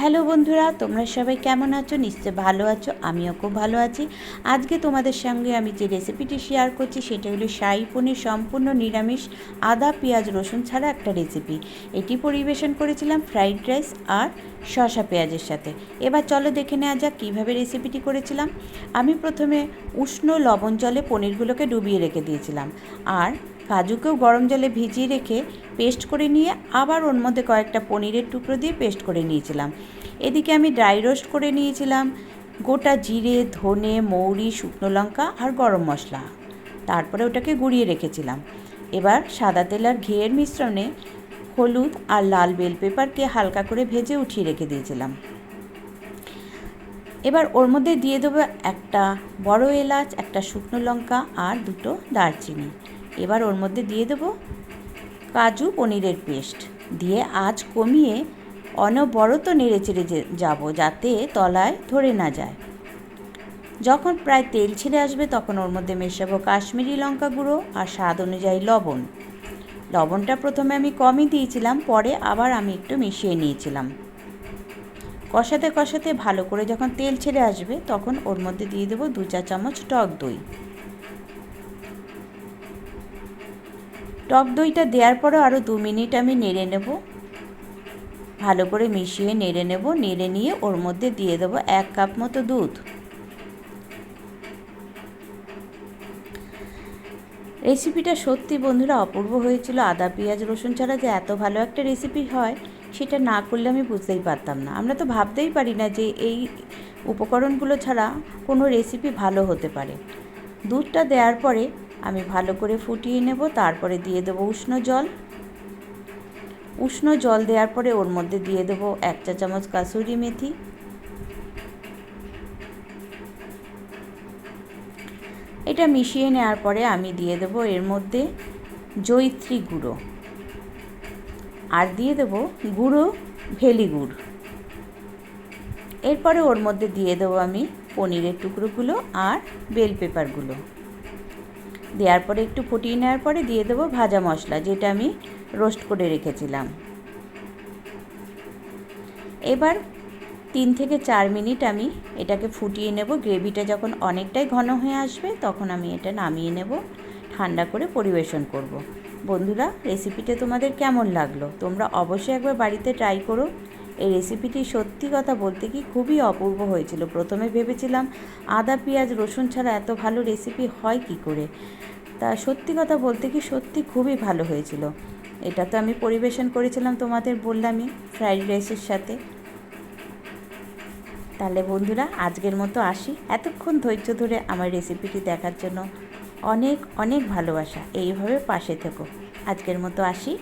Hello বন্ধুরা, তোমরা সবাই কেমন আছো? নিশ্চয় ভালো আছো, আমিও খুব ভালো আছি। আজকে তোমাদের সঙ্গে আমি যে রেসিপিটি শেয়ার করছি, সেটা হলো শাহি পনির সম্পূর্ণ নিরামিষ আদা, পেঁয়াজ, রসুন ছাড়া একটা রেসিপি এটি পরিবেশন করেছিলাম ফ্রাইড রাইস আর শসা পেঁয়াজের সাথে। এবার চলো দেখে নেওয়া যাক কীভাবে রেসিপিটি করেছিলাম। আমি প্রথমে উষ্ণ লবণ জলে পনিরগুলোকে ডুবিয়ে রেখে দিয়েছিলাম। আর কাজুকেও গরম জলে ভিজিয়ে রেখে পেস্ট করে নিয়ে আবার ওর মধ্যে কয়েকটা পনিরের টুকরো দিয়ে পেস্ট করে নিয়েছিলাম। এদিকে আমি ড্রাই রোস্ট করে নিয়েছিলাম, গোটা জিরে, ধনে, মৌরি, শুকনো লঙ্কা আর গরম মশলা। তারপরে ওটাকে গুঁড়িয়ে রেখেছিলাম। এবার সাদা তেল আর ঘিয়ের মিশ্রণে হলুদ আর লাল বেল পেপারকে হালকা করে ভেজে উঠিয়ে রেখে দিয়েছিলাম। এবার ওর মধ্যে দিয়ে দেবো একটা বড় এলাচ, একটা শুকনো লঙ্কা আর দুটো দারচিনি। এবার ওর মধ্যে দিয়ে দেবো কাজু পনিরের পেস্ট। দিয়ে আঁচ কমিয়ে অনবরত নেড়ে চেড়ে যাব যাতে তলায় ধরে না যায়। যখন প্রায় তেল ছেড়ে আসবে তখন ওর মধ্যে মেশাবো কাশ্মীরি লঙ্কা গুঁড়ো আর স্বাদ অনুযায়ী লবণ। লবণটা প্রথমে আমি কমই দিয়েছিলাম, পরে আবার আমি একটু মিশিয়ে নিয়েছিলাম। কষাতে কষাতে ভালো করে যখন তেল ছেড়ে আসবে তখন ওর মধ্যে দিয়ে দেবো দু চা চামচ টক দই। টক দইটা দেওয়ার পরও আরও দু মিনিট আমি নেড়ে নেব। ভালো করে মিশিয়ে নেড়ে নেব, নেড়ে নিয়ে ওর মধ্যে দিয়ে দেবো এক কাপ মতো দুধ। রেসিপিটা সত্যি বন্ধুরা অপূর্ব হয়েছিল। আদা, পেঁয়াজ, রসুন ছাড়া যে এত ভালো একটা রেসিপি হয়, সেটা না করলে আমি বুঝতেই পারতাম না। আমরা তো ভাবতেই পারি না যে এই উপকরণগুলো ছাড়া কোনো রেসিপি ভালো হতে পারে। দুধটা দেওয়ার পরে আমি ভালো করে ফুটিয়ে নেব, তারপরে দিয়ে দেবো উষ্ণ জল। উষ্ণ জল দেওয়ার পরে ওর মধ্যে দিয়ে দেবো এক চা চামচ কাসুরি মেথি। এটা মিশিয়ে নেওয়ার পরে আমি দিয়ে দেবো এর মধ্যে জৈত্রী গুঁড়ো। আর দিয়ে দেবো গুঁড়ো ভেলি গুড়। এরপরে ওর মধ্যে দিয়ে দেবো আমি পনিরের টুকরোগুলো আর বেল পেপারগুলো। দেওয়ার পরে একটু ফুটিয়ে নেওয়ার পরে দিয়ে দেবো ভাজা মশলা, যেটা আমি রোস্ট করে রেখেছিলাম। এবার তিন থেকে চার মিনিট আমি এটাকে ফুটিয়ে নেব। গ্রেভিটা যখন অনেকটাই ঘন হয়ে আসবে, তখন আমি এটা নামিয়ে নেব, ঠান্ডা করে পরিবেশন করব। বন্ধুরা রেসিপিটা তোমাদের কেমন লাগল? তোমরা অবশ্যই একবার বাড়িতে ট্রাই করো। রেসিপিটি সত্যি কথা বলতে কি খুবই অপূর্ব হয়েছিল। প্রথমে ভেবেছিলাম আদা, পেঁয়াজ, রসুন ছাড়া এত ভালো রেসিপি হয় কি করে? তা সত্যি কথা বলতে কি সত্যি খুবই ভালো হয়েছিল। এটা তো আমি পরিবেশন করেছিলাম তোমাদের বললামই ফ্রাইড রাইসের সাথে। তাহলে বন্ধুরা, আজকের মতো আসি। এতক্ষণ ধৈর্য ধরে আমার রেসিপিটি দেখার জন্য অনেক অনেক ভালোবাসা। এইভাবে পাশে থেকো। আজকের মতো আসি।